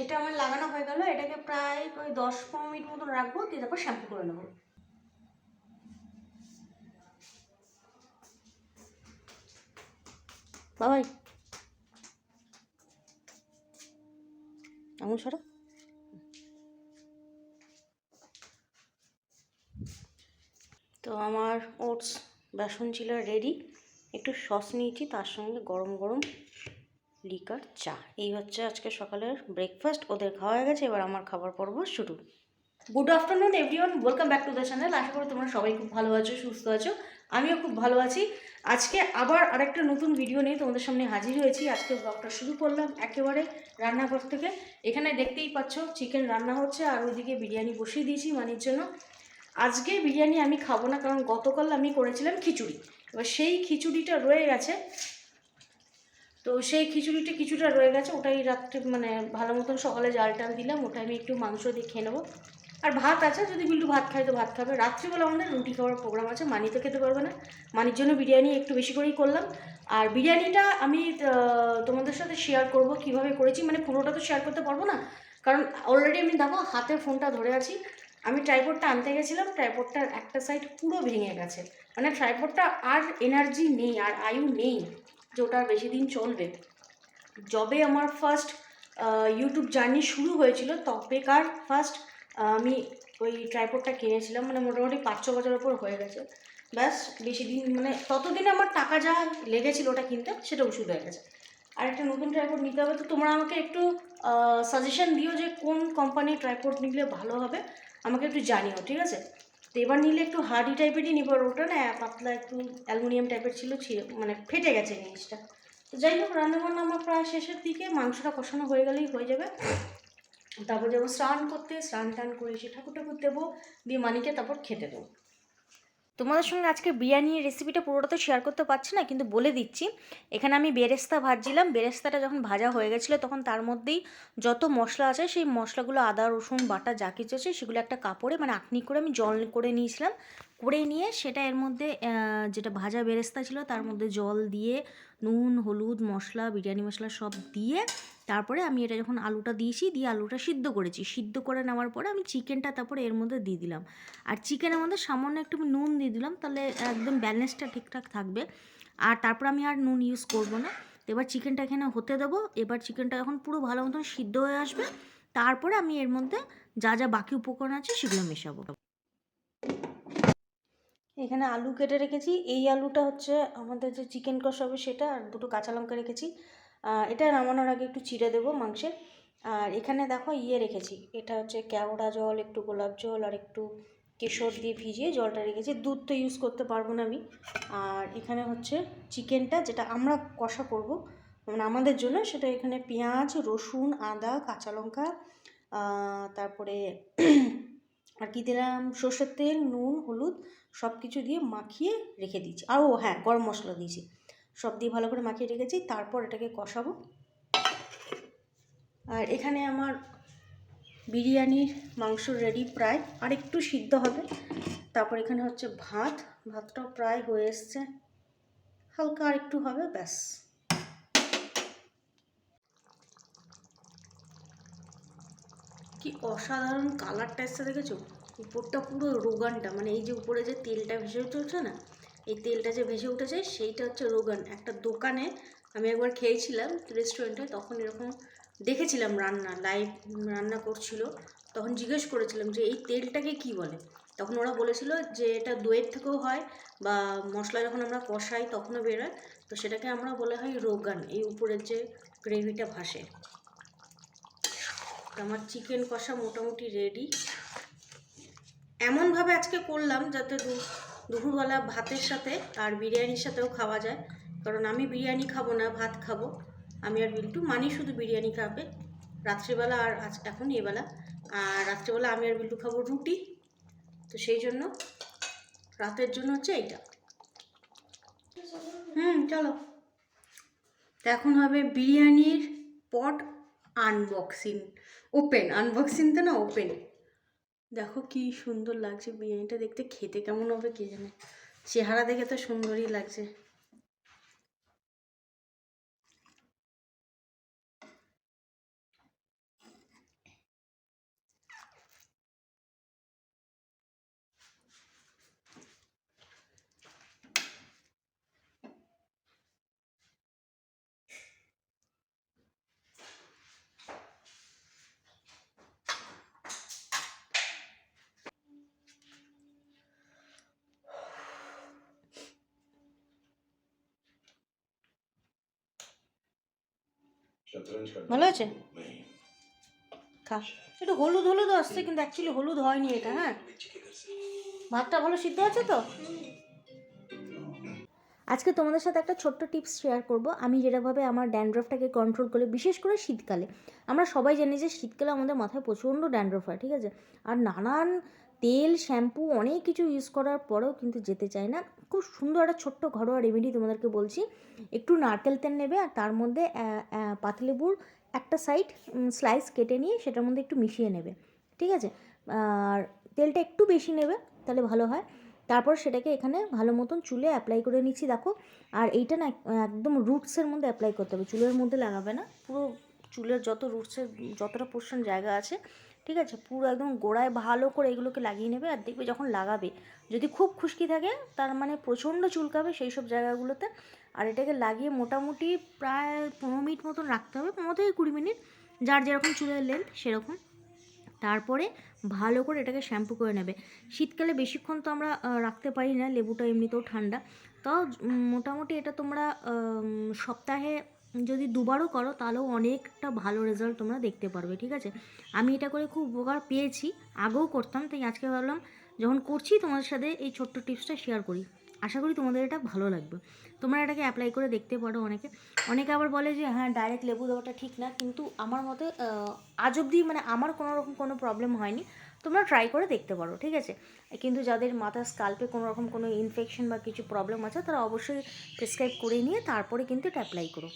এটা আমার লাগানো হয়ে গেল, এটাকে প্রায় ওই দশ পনেরো মিনিট মতন রাখব, দিয়ে তারপর শ্যাম্পু করে নেব। বাবাই। সরা তো আমার ওটস বেসন ছিল রেডি একটু সস নিয়েছি, তার সঙ্গে গরম গরম লিকার চা। এই হচ্ছে আজকে সকালের ব্রেকফাস্ট ওদের খাওয়া হয়ে গেছে, এবার আমার খাবার পর্ব শুরু। Good afternoon everyone welcome back to the channel আশা করি তোমরা সবাই খুব ভালো আছো, সুস্থ আছো। আমিও খুব ভালো আছি। আজকে আবার আরেকটা নতুন ভিডিও নিয়ে তোমাদের সামনে হাজির হয়েছি। আজকে ব্লগটা শুরু করলাম একেবারে রান্নাঘর থেকে। এখানে দেখতেই পাচ্ছ চিকেন রান্না হচ্ছে আর ওইদিকে বিরিয়ানি বসিয়ে দিয়েছি মানির জন্য। আজকে বিরিয়ানি আমি খাব না, কারণ গতকাল আমি করেছিলাম খিচুড়ি। এবার সেই খিচুড়িটা রয়ে গেছে। তো সেই খিচুড়িটা কিছুটা রয়ে গেছে, ওটাই রাত্রে মানে ভালো মতন সকালে জাল টাল দিলাম, ওটা আমি একটু মাংস দিয়ে খেয়ে নেব। আর ভাত আছে, যদি বিল্টু ভাত খায় তো ভাত খাবে। রাত্রিবেলা আমাদের রুটি খাওয়ার প্রোগ্রাম আছে, মানি তো খেতে পারবে না। মানির জন্য বিরিয়ানি একটু বেশি করেই করলাম। আর বিরিয়ানিটা আমি তোমাদের সাথে শেয়ার করব, কীভাবে করেছি। মানে পুরোটা তো শেয়ার করতে পারব না, কারণ অলরেডি আমি দেখো হাতে ফোনটা ধরে আছি। আমি ট্রাইপডটা আনতে গেছিলাম ট্রাইপডটার একটা সাইড পুরো ভেঙে গেছে। মানে ট্রাইপডটা আর এনার্জি নেই, আর আয়ু নেই। যে ওটা বেশি দিন চলবে। যবে আমার ফার্স্ট ইউটিউব জার্নি শুরু হয়েছিল, তবেকার ফার্স্ট আমি ওই ট্রাইপডটা কিনেছিলাম মানে মোটামুটি পাঁচ, ছ বছর ওপর হয়ে গেছে। ব্যাস, বেশি দিন মানে ততদিনে আমার টাকা যা লেগেছিল ওটা কিনতে, সেটা ওষুধ হয়ে গেছে। আর একটা নতুন ট্রাইপড নিতে হবে, তো তোমরা আমাকে একটু সাজেশন দিও যে কোন কোম্পানির ট্রাইপড নিলে ভালো হবে, আমাকে একটু জানিও, ঠিক আছে? তো এবার নিলে একটু হার্ডি টাইপেরই নিব, আর ওটা না পাতলা একটু অ্যালুমিনিয়াম টাইপের ছিল মানে ফেটে গেছে জিনিসটা। তো যাই হোক, রান্নাবান্না আমার প্রায় শেষের দিকে, মাংসটা কষানো হয়ে গেলেই হয়ে যাবে। তারপর যাব স্নান করতে, স্নান টান করে এসে ঠাকুর ঠাকুর দেবো, দিয়ে মানিকে তারপর খেতে দেবো। তোমাদের সঙ্গে আজকে বিরিয়ানির রেসিপিটা পুরোটা তো শেয়ার করতে পারছি না, কিন্তু বলে দিচ্ছি। এখানে আমি বেরেস্তা ভাজছিলাম, বেরেস্তাটা যখন ভাজা হয়ে গেছিল তখন তার মধ্যেই যত মশলা আছে সেই মশলাগুলো আদা, রসুন, বাটা যা কিছু আছে সেগুলো একটা কাপড়ে মানে আঁকনি করে আমি জল করে নিয়েছিলাম। করে নিয়ে সেটা এর মধ্যে যেটা ভাজা বেরেস্তা ছিল তার মধ্যে জল দিয়ে নুন হলুদ মশলা বিরিয়ানি মশলা সব দিয়ে তারপরে আমি এটা যখন আলুটা দিয়েছি দিয়ে আলুটা সিদ্ধ করেছি। সিদ্ধ করে নেওয়ার পরে আমি চিকেনটা তারপরে এর মধ্যে দিয়ে দিলাম। আর চিকেনের মধ্যে সামান্য একটু আমি নুন দিয়ে দিলাম তাহলে একদম ব্যালেন্সটা ঠিকঠাক থাকবে। আর তারপর আমি আর নুন ইউজ করব না। এবার চিকেনটা এখানে হতে দেবো। এবার চিকেনটা যখন পুরো ভালো মতন সিদ্ধ হয়ে আসবে। তারপরে আমি এর মধ্যে যা যা বাকি উপকরণ আছে সেগুলো মেশাবো। এখানে আলু কেটে রেখেছি। এই আলুটা হচ্ছে আমাদের যে চিকেন কষা হবে সেটা আর দুটো কাঁচা লঙ্কা রেখেছি। এটা নামানোর আগে একটু চিড়ে দেবো মাংসে আর এখানে দেখো ইয়ে রেখেছি। এটা হচ্ছে কেওড়া জল, একটু গোলাপ জল আর একটু কেশর দিয়ে ভিজিয়ে জলটা রেখেছি। দুধ তো ইউজ করতে পারব না আমি। আর এখানে হচ্ছে চিকেনটা যেটা আমরা কষা করব মানে আমাদের জন্য সেটা এখানে পেঁয়াজ, রসুন, আদা, কাঁচা লঙ্কা তারপরে আর কি দিলাম? সর্ষের তেল, নুন, হলুদ সব কিছু দিয়ে মাখিয়ে রেখে দিয়েছি। আর ও হ্যাঁ গরম মশলা দিয়েছি। সব দিয়ে ভালো করে মাখিয়ে রেখেছি, তারপর এটাকে কষাবো। আর এখানে আমার বিরিয়ানির মাংস রেডি প্রায়, আর একটু সিদ্ধ হবে। তারপর এখানে হচ্ছে ভাত, ভাতটাও প্রায় হয়ে এসছে। হালকা আর একটু হবে, ব্যাস। কি অসাধারণ কালারটা এসছে দেখেছ? উপরটা পুরো রোগানটা মানে এই যে উপরে যে তেলটা ভেসে উঠেছে না, এই তেলটা যে ভেসে উঠেছে সেইটা হচ্ছে রোগান। একটা দোকানে আমি একবার খেয়েছিলাম রেস্টুরেন্টে তখন এরকম দেখেছিলাম রান্না লাইভ রান্না করছিল। তখন জিজ্ঞেস করেছিলাম যে এই তেলটাকে কি বলে? তখন ওরা বলেছিল যে এটা দইয়ের থেকেও হয় বা মশলা যখন আমরা কষাই তখনও বেরোয়, তো সেটাকে আমরা বলে হয় রোগান, এই উপরের যে গ্রেভিটা ভাসে। আমার চিকেন কষা মোটামুটি রেডি এমনভাবে আজকে করলাম যাতে দুপুরবেলা ভাতের সাথে আর বিরিয়ানির সাথেও খাওয়া যায়। কারণ আমি বিরিয়ানি খাব না, ভাত খাব। আমি আর বিল্টু, মানি শুধু বিরিয়ানি খাবে। রাত্রিবেলা আর আজ এখন এবেলা আর রাত্রিবেলা আমি আর বিল্টু খাব রুটি। তো সেই জন্য রাতের জন্য হচ্ছে এইটা। হুম, চলো। এখন হবে বিরিয়ানির পট আনবক্সিং ওপেন আনবক্সিং তো না ওপেন দেখো কি সুন্দর লাগছে, বিরিয়ানিটা দেখতে খেতে কেমন হবে কে জানে? চেহারা দেখে তো সুন্দরই লাগছে। ভালো আছে? খা। একটু হলুদ হলুদ আসছে, কিন্তু অ্যাকচুয়ালি হলুদ হয়নি এটা হ্যাঁ? ভাতটা ভালো সিদ্ধ আছে তো? আজকে তোমাদের সাথে একটা ছোট্ট টিপস শেয়ার করব। আমি যেটাভাবে আমার ড্যান্ড্রফটাকে কন্ট্রোল করি, বিশেষ করে শীতকালে। আমরা সবাই জানি যে শীতকালে আমাদের মাথায় প্রচণ্ড ড্যান্ড্রফ হয়, ঠিক আছে? আর নানান তেল শ্যাম্পু অনেক কিছু ইউজ করার পরেও কিন্তু যেতে চায় না। খুব সুন্দর একটা ছোট্ট ঘরোয়া রেমেডি তোমাদেরকে বলছি। একটু নারকেল তেল নেবে আর তার মধ্যে পাতিলেবুর একটা সাইড স্লাইস কেটে নিয়ে সেটার মধ্যে একটু মিশিয়ে নেবে। ঠিক আছে? আর তেলটা একটু বেশি নেবে, তাহলে ভালো হয়। তারপর সেটাকে এখানে ভালো মতন চুলে অ্যাপ্লাই করে নিচ্ছি, দেখো। আর এইটা না এক- একদম রুটসের মধ্যে অ্যাপ্লাই করতে হবে। চুলের মধ্যে লাগাবে না। পুরো চুলের যত রুটসের যতটা পোর্শন জায়গা আছে ঠিক আছে? পুরো একদম গোড়ায় ভালো করে এগুলোকে লাগিয়ে নেবে আর দেখবে যখন লাগাবে। যদি খুব খুশকি থাকে, তার মানে প্রচণ্ড চুলকাবে সেই সব জায়গাগুলোতে। আর এটাকে লাগিয়ে মোটামুটি প্রায় পনেরো মিনিট মতন রাখতে হবে। পনেরো থেকে কুড়ি মিনিট, যার যেরকম চুলের লেন্থ সেরকম। তারপরে ভালো করে এটাকে শ্যাম্পু করে নেবে। শীতকালে বেশিক্ষণ তো আমরা রাখতে পারি না, লেবুটা এমনিতেও ঠান্ডা। তাও মোটামুটি এটা তোমরা সপ্তাহে যদি দুবারও করো, তাহলেও অনেকটা ভালো রেজাল্ট তোমরা দেখতে পারবে, ঠিক আছে? আমি এটা করে খুব উপকার পেয়েছি, আগেও করতাম, তাই আজকে ভাবলাম যখন করছি তোমাদের সাথে এই ছোট্ট টিপসটা শেয়ার করি। আশা করি তোমাদের এটা ভালো লাগবে। তোমরা এটাকে অ্যাপ্লাই করে দেখতে পারো অনেকে। অনেকে আবার বলে যে হ্যাঁ ডাইরেক্ট লেবু দেওয়াটা ঠিক না। কিন্তু আমার মতে আজ অবধি মানে আমার কোনো রকম কোনো প্রবলেম হয়নি। তোমরা ট্রাই করে দেখতে পারো, ঠিক আছে? কিন্তু যাদের মাথার স্কাল্পে কোনো রকম কোনো ইনফেকশন বা কিছু প্রবলেম আছে, তারা অবশ্যই প্রেসক্রাইব করে নিয়ে তারপরে কিন্তু এটা অ্যাপ্লাই করো।